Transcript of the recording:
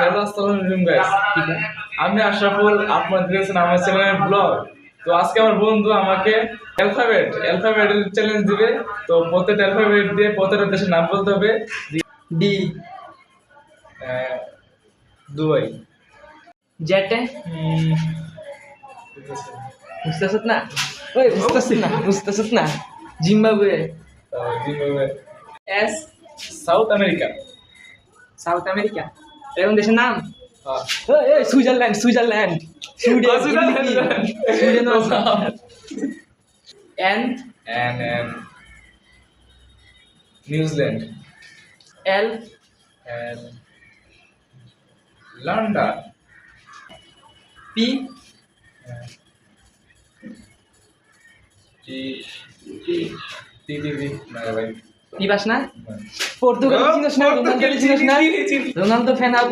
Hello আসসালামু আলাইকুম guys আমি আশরাফুল আপনারা দেখছেন আমার চ্যানেলের ব্লগ তো আজকে আমার বন্ধু আমাকে অ্যালফাবেট অ্যালফাবেট চ্যালেঞ্জ দিবে। তো প্রত্যেকটা অ্যালফাবেট দিয়ে প্রত্যেকটা দেশের নাম বলতে হবে। ডি। দুবাই। জেটে। বুঝতেছত না? ওই বুঝতেছত না বুঝতেছত না। Zimbabwe. Zimbabwe. S. South America. South America. এরকম দেশের নাম? ওই, Switzerland Switzerland. Sweden and and New Zealand. L and London. P T T T T ভাই। পাস না? পর্তুগাল চিনিস না? রোনাল্ডো চিনিস না? রোনাল্ডো ফ্যান আর